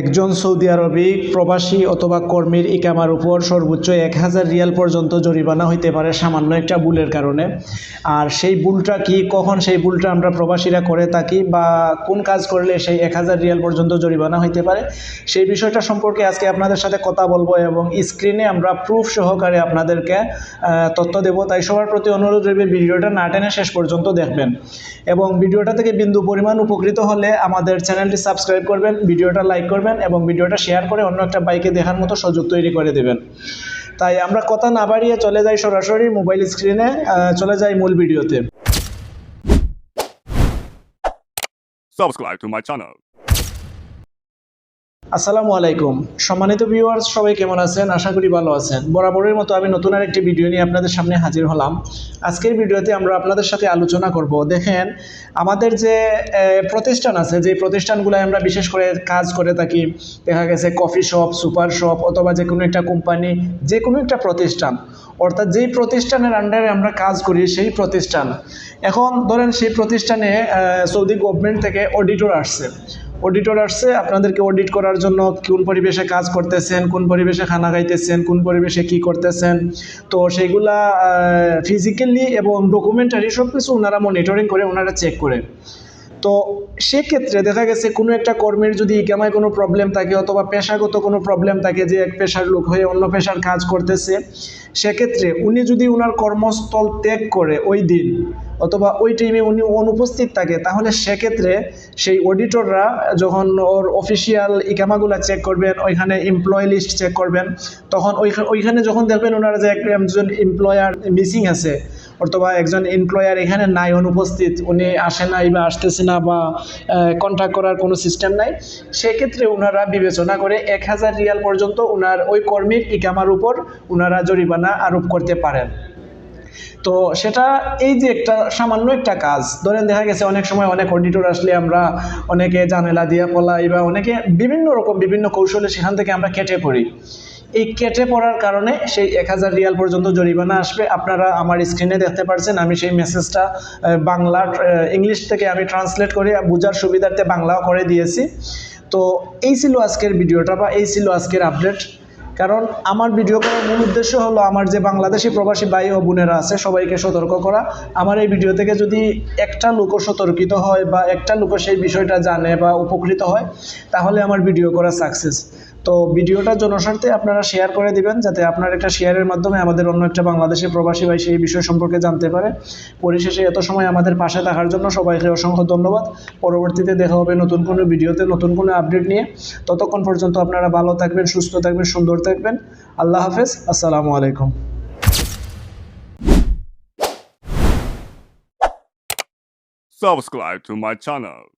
একজন সৌদি আরবি, প্রবাসী অথবা কর্মীর ইকামার উপর সর্বোচ্চ এক হাজার রিয়াল পর্যন্ত জরিমানা হইতে পারে সামান্য একটা ভুলের কারণে। আর সেই ভুলটা কি, কখন সেই ভুলটা আমরা প্রবাসীরা করে থাকি বা কোন কাজ করলে সেই এক হাজার রিয়াল পর্যন্ত জরিমানা হইতে পারে, সেই বিষয়টা সম্পর্কে আজকে আপনাদের সাথে কথা বলব এবং স্ক্রিনে আমরা প্রুফ সহকারে আপনাদেরকে তথ্য দেবো। তাই সবার প্রতি অনুরোধ রইবে ভিডিওটা না টেনে শেষ পর্যন্ত দেখবেন। এবং ভিডিওটা থেকে বিন্দু পরিমাণ উপকৃত হলে আমাদের চ্যানেলটি সাবস্ক্রাইব করবেন, ভিডিওটা লাইক করবেন। এবং ভিডিওটা শেয়ার করে অন্য একটা বাইকে দেখার মতো সুযোগ তৈরি করে দেবেন তাই আমরা কথা না বাড়িয়ে চলে যাই সরাসরি মোবাইল স্ক্রিনে চলে যাই মূল ভিডিওতে subscribe. আসসালামু আলাইকুম। সম্মানিত ভিউয়ার্স সবাই কেমন আছেন? আশা করি ভালো আছেন। বরাবরের মতো আমি নতুন আরেকটি ভিডিও নিয়ে আপনাদের সামনে হাজির হলাম। আজকের ভিডিওতে আমরা আপনাদের সাথে আলোচনা করব। দেখেন, আমাদের যে প্রতিষ্ঠান আছে যে প্রতিষ্ঠানগুলো আমরা বিশেষ করে কাজ করে থাকি, দেখা গেছে কফি শপ সুপার শপ অথবা যে কোনো একটা কোম্পানি যে কোনো একটা প্রতিষ্ঠান। অর্থাৎ যেই প্রতিষ্ঠানের আন্ডারে আমরা কাজ করি, সেই প্রতিষ্ঠান। এখন ধরেন সেই প্রতিষ্ঠানে সৌদি গভর্নমেন্ট থেকে অডিটর আসছে। অডিটর আসছে, আপনাদেরকে অডিট করার জন্য কোন পরিবেশে কাজ করতেছেন, কোন পরিবেশে খানা খাইতেছেন, কোন পরিবেশে কি করতেছেন। তো সেগুলা ফিজিক্যালি এবং ডকুমেন্টারি সব কিছু ওনারা মনিটরিং করে, ওনারা চেক করে। তো সেক্ষেত্রে দেখা গেছে কোনো একটা কর্মীর যদি ইকামায় কোনো প্রবলেম থাকে অথবা পেশাগত কোনো প্রবলেম থাকে যে এক পেশার লোক হয়ে অন্য পেশার কাজ করতেছে, সেক্ষেত্রে উনি যদি ওনার কর্মস্থল ত্যাগ করে ওই দিন অথবা ওই টাইমে উনি অনুপস্থিত থাকে, তাহলে সেক্ষেত্রে সেই অডিটররা যখন ওর অফিসিয়াল ইকামাগুলো চেক করবেন, ওইখানে এমপ্লয় লিস্ট চেক করবেন, তখন ওইখানে যখন দেখবেন ওনারা যে এক- একজন এমপ্লয়ার মিসিং আছে অথবা একজন এমপ্লয়ার এখানে নাই, অনুপস্থিত, উনি আসে নাই বা আসতেছে না বা কন্ট্যাক্ট করার কোনো সিস্টেম নাই, সেক্ষেত্রে ওনারা বিবেচনা করে এক হাজার রিয়াল পর্যন্ত ওনার ওই কর্মীর ইকামার উপর ওনারা জরিমানা আরোপ করতে পারেন। তো সেটা এই যে একটা সামান্য একটা কাজ, ধরেন দেখা গেছে অনেক সময় অনেক অডিটর আসলে আমরা অনেকে জামেলা দিয়ে পলাই বা অনেকে বিভিন্ন রকম বিভিন্ন কৌশলে সেখান থেকে আমরা কেটে পড়ি। এই কেটে পড়ার কারণে সেই এক হাজার রিয়াল পর্যন্ত জরিমানা আসবে। আপনারা আমার স্ক্রিনে দেখতে পারছেন, আমি সেই মেসেজটা বাংলা ইংলিশ থেকে আমি ট্রান্সলেট করে বোঝার সুবিধার্থে বাংলাও করে দিয়েছি। তো এই ছিল আজকের ভিডিওটা বা এই ছিল আজকের আপডেট কারণ আমার ভিডিও করার মূল উদ্দেশ্য হলো আমার যে বাংলাদেশি প্রবাসী ভাই ও বোনেরা আছে, সবাইকে সতর্ক করা। আমার এই ভিডিও থেকে যদি একটা লোকও সতর্কিত হয় বা একটা লোকও সেই বিষয়টা জানে বা উপকৃত হয়, তাহলে আমার ভিডিও করা সাকসেস তো ভিডিওটা জনস্বার্থে আপনারা শেয়ার করে দিবেন যাতে আপনার একটা শেয়ারের মাধ্যমে আমাদের অন্য একটা বাংলাদেশের প্রবাসী ভাই সেই বিষয় সম্পর্কে জানতে পারে। পরিশেষে এত সময় আমাদের পাশে থাকার জন্য সবাইকে অসংখ্য ধন্যবাদ। পরবর্তীতে দেখা হবে নতুন কোনো ভিডিওতে, নতুন কোনো আপডেট নিয়ে। ততক্ষণ পর্যন্ত আপনারা ভালো থাকবেন, সুস্থ থাকবেন, সুন্দর থাকবেন। আল্লাহ হাফেজ, আসসালামু আলাইকুম। Subscribe to my channel.